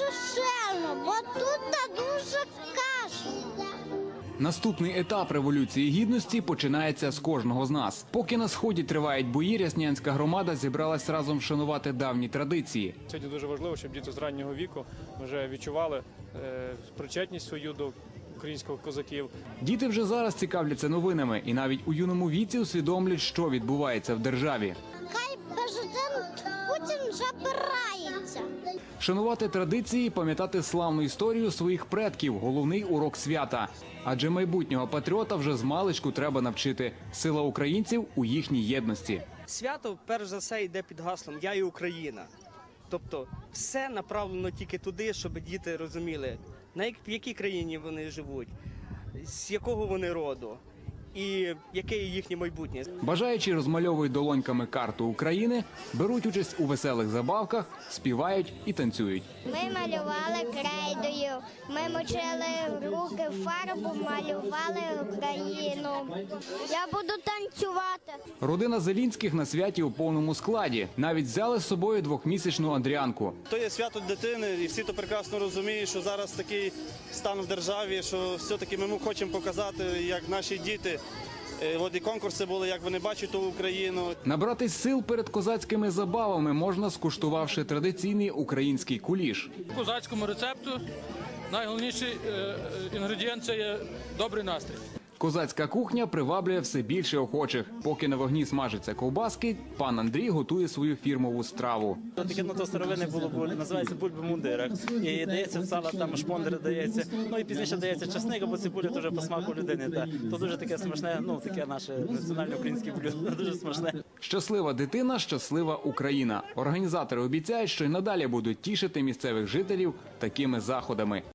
дуже сильно, бо тут дуже кашно. Наступний етап революції гідності починається з кожного з нас. Поки на сході тривають бої, ряснянська громада зібралась разом вшанувати давні традиції. Сьогодні дуже важливо, щоб діти з раннього віку вже відчували е, причетність свою до українських козаків. Діти вже зараз цікавляться новинами і навіть у юному віці усвідомлюють, що відбувається в державі. Хай президент Путін забирається. Шанувати традиції, пам'ятати славну історію своїх предків головний урок свята. Адже майбутнього патріота вже з маличку треба навчити. Сила українців у їхній єдності. Свято, перш за все, йде під гаслом Я і Україна. Тобто, все направлено тільки туди, щоб діти розуміли, на як, в якій країні вони живуть, з якого вони роду і яке є їхнє майбутнє. Бажаючі розмальовують долоньками карту України, беруть участь у веселих забавках, співають і танцюють. Ми малювали крейдою, ми мочили руки в фарбу, малювали Україну. Я буду танцювати. Родина Зелінських на святі у повному складі. Навіть взяли з собою двохмісячну Андріанку. То є свято дитини, і всі то прекрасно розуміють, що зараз такий стан в державі, що все-таки ми хочемо показати, як наші діти. Е, От і конкурси були, як вони бачать ту Україну. Набрати сил перед козацькими забавами можна, скуштувавши традиційний український куліш. козацькому рецепту найголовніший е, е, інгредієнт це є добрий настрій. Козацька кухня приваблює все більше охочих. Поки на вогні смажаться ковбаски, пан Андрій готує свою фірмову страву. Таке ну, то старовини було буль, називається бульба мундирах. І дається сала, там шпондери дається. Ну і пізніше дається часник або цибуля, вже по смаку людини. Та. То дуже таке смачне, ну таке наше національне українське блюдо, дуже смачне. Щаслива дитина, щаслива Україна. Організатори обіцяють, що й надалі будуть тішити місцевих жителів такими заходами.